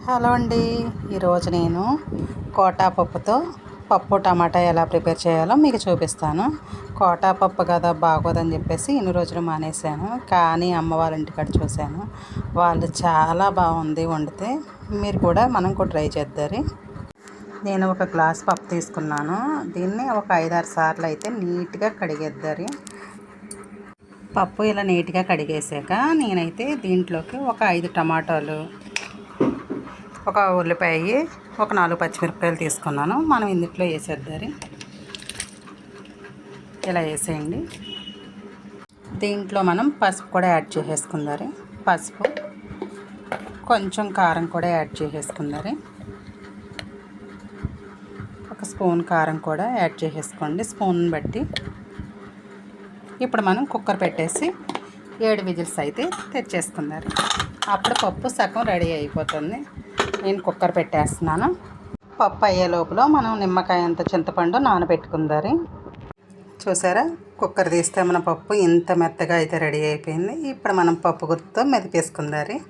Hello అండి. ఈరోజు నేను కోటా పప్పుతో పప్పు టమాటా ఎలా ప్రిపేర్ చేయాలో మీకు చూపిస్తాను. కోటా పప్పు కదా బాగోదని చెప్పేసి ఇన్ని రోజులు మానేశాను. కానీ అమ్మ వాళ్ళ ఇంటికాడ చూశాను. వాళ్ళు చాలా బాగుంది వండితే మీరు కూడా మనం కూడా ట్రై చేద్దరి. నేను ఒక గ్లాస్ పప్పు తీసుకున్నాను. దీన్ని ఒక ఐదారు సార్లు అయితే నీట్గా కడిగేద్దరి. పప్పు ఇలా నీట్గా కడిగేసాక నేనైతే దీంట్లోకి ఒక ఐదు టమాటాలు ఒక ఉల్లిపాయ ఒక నాలుగు పచ్చిమిరపకాయలు తీసుకున్నాను. మనం ఇందులో వేసేద్దారి ఇలా వేసేయండి. దీంట్లో మనం పసుపు కూడా యాడ్ చేసేసుకుందారి పసుపు కొంచెం కారం కూడా యాడ్ చేసేసుకుందారి ఒక స్పూన్ కారం కూడా యాడ్ చేసేసుకోండి. స్పూన్ బట్టి ఇప్పుడు మనం కుక్కర్ పెట్టేసి ఏడు విజిల్స్ అయితే తెచ్చేసుకున్నారు అప్పుడు పప్పు సగం రెడీ అయిపోతుంది. నేను కుక్కర్ పెట్టేస్తున్నాను. పప్పు అయ్యే లోపల మనం నిమ్మకాయ అంత చింతపండు నానబెట్టుకుందారి. చూసారా? కుక్కర్ తీస్తే మన పప్పు ఇంత మెత్తగా అయితే రెడీ అయిపోయింది. ఇప్పుడు మనం పప్పు గుర్తుతో మెదిపేసుకుందారి.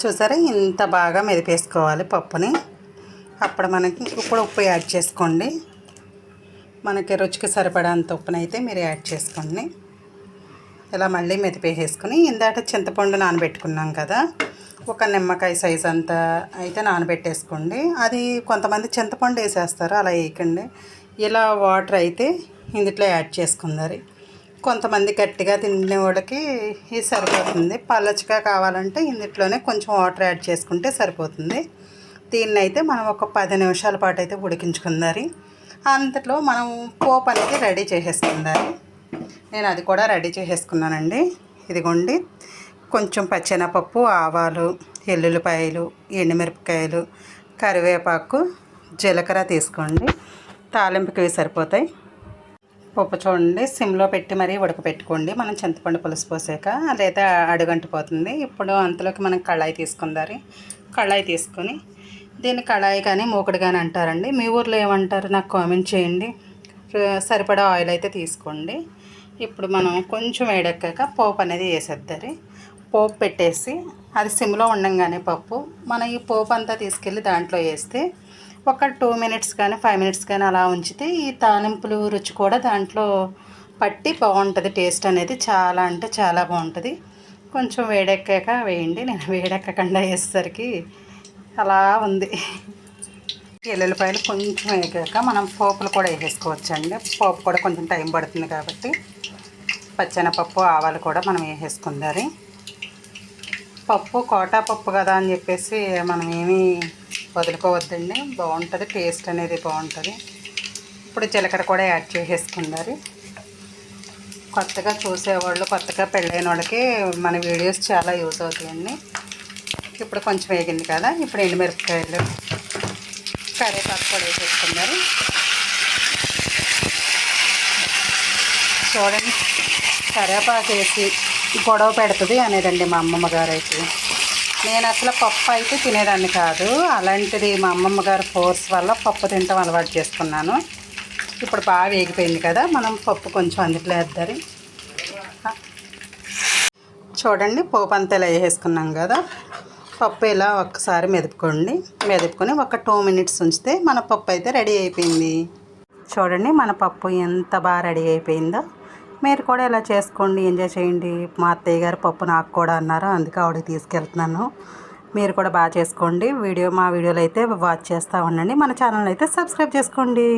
చూసారా? ఇంత బాగా మెదిపేసుకోవాలి పప్పుని. అప్పుడు మనకి ఇప్పుడు ఉప్పు యాడ్ చేసుకోండి. మనకి రుచికి సరిపడంత ఉప్పునైతే మీరు యాడ్ చేసుకోండి. ఇలా మళ్ళీ మెతిపేసేసుకుని ఇందాక చింతపండు నానబెట్టుకున్నాం కదా ఒక నిమ్మకాయ సైజ్ అంతా అయితే నానబెట్టేసుకోండి. అది కొంతమంది చింతపండు వేసేస్తారు అలా వేయకండి. ఇలా వాటర్ అయితే ఇందులో యాడ్ చేసుకుందరి. కొంతమంది గట్టిగా తినే వాళ్ళకి ఇది సరిపోతుంది. పల్లచిగా కావాలంటే ఇందులోనే కొంచెం వాటర్ యాడ్ చేసుకుంటే సరిపోతుంది. దీన్ని అయితే మనం ఒక పది నిమిషాల పాటు అయితే ఉడికించుకుందారి. అంతట్లో మనం పోపు అనేది రెడీ చేసేసుకుందారి. నేను అది కూడా రెడీ చేసేసుకున్నానండి. ఇదిగోండి. కొంచెం పచ్చెనపప్పు ఆవాలు ఎల్లుల్లిపాయలు ఎండుమిరపకాయలు కరివేపాకు జీలకర్ర తీసుకోండి. తాలింపుకి సరిపోతాయి. పప్పు చూడండి సిమ్లో పెట్టి మరీ ఉడకపెట్టుకోండి. మనం చింతపండు పులుసు పోసాక లేదా అడుగంటిపోతుంది. ఇప్పుడు అంతలోకి మనం కళాయి తీసుకుందారి కళాయి తీసుకొని దీన్ని కళాయి కానీ మూకుడు కానీ అంటారండి. మీ ఊర్లో ఏమంటారు? నాకు కామెంట్ చేయండి. సరిపడా ఆయిల్ అయితే తీసుకోండి. ఇప్పుడు మనం కొంచెం వేడెక్కాక పోపు అనేది వేసేద్దరి పోపు పెట్టేసి అది సిమ్లో ఉండంగానే పప్పు. మనం ఈ పోపు అంతా తీసుకెళ్ళి దాంట్లో వేస్తే ఒక టూ మినిట్స్ కానీ ఫైవ్ మినిట్స్ కానీ అలా ఉంచితే ఈ తాలింపులు రుచి కూడా దాంట్లో పట్టి బాగుంటుంది. టేస్ట్ అనేది చాలా అంటే చాలా బాగుంటుంది. కొంచెం వేడెక్కాక వేయండి. నేను వేడెక్కకుండా వేసేసరికి అలా ఉంది. ఎల్లుల్లిపాయలు కొంచెం వేగాక మనం పోపులు కూడా వేసేసుకోవచ్చండి. పోపు కూడా కొంచెం టైం పడుతుంది కాబట్టి పచ్చెనపప్పు ఆవాలు కూడా మనం వేసేసుకుందారి. పప్పు కోటా పప్పు కదా అని చెప్పేసి మనం ఏమీ వదులుకోవద్దండి. బాగుంటుంది టేస్ట్ అనేది బాగుంటుంది. ఇప్పుడు జీలకర్ర కూడా యాడ్ చేసేసుకుందారు. కొత్తగా చూసేవాళ్ళు కొత్తగా పెళ్ళైన వాళ్ళకి మన వీడియోస్ చాలా యూజ్ అవుతాయండి. ఇప్పుడు కొంచెం వేగింది కదా ఇప్పుడు ఎండుమిరపకాయలు. కరివేపాకు కూడా వేసేసుకున్నారు చూడండి కరివేపాకు వేసి గొడవ పెడుతుంది అనేదండి మా అమ్మమ్మ గారు అయితే. నేను అసలు పప్పు అయితే తినేదాన్ని కాదు. అలాంటిది మా అమ్మమ్మ గారు ఫోర్స్ వల్ల పప్పు తింటాం అలవాటు చేసుకున్నాను. ఇప్పుడు బాగా వేగిపోయింది కదా మనం పప్పు కొంచెం అందుట్లో వేద్దారు చూడండి పోపు అంతా వేసేసుకున్నాం కదా. పప్పు ఇలా ఒక్కసారి మెదుపుకోండి. మెదుపుకొని ఒక టూ మినిట్స్ ఉంచితే మన పప్పు అయితే రెడీ అయిపోయింది. చూడండి మన పప్పు ఎంత బాగా రెడీ అయిపోయిందో. మీరు కూడా ఇలా చేసుకోండి ఎంజాయ్ చేయండి. మా అత్తయ్య గారు పప్పు నాకు కూడా అన్నారు అందుకే ఆవిడకి తీసుకెళ్తున్నాను. మీరు కూడా బాగా చేసుకోండి. వీడియో మా వీడియోలు అయితే వాచ్ చేస్తూ ఉండండి. మన ఛానల్ అయితే సబ్స్క్రైబ్ చేసుకోండి.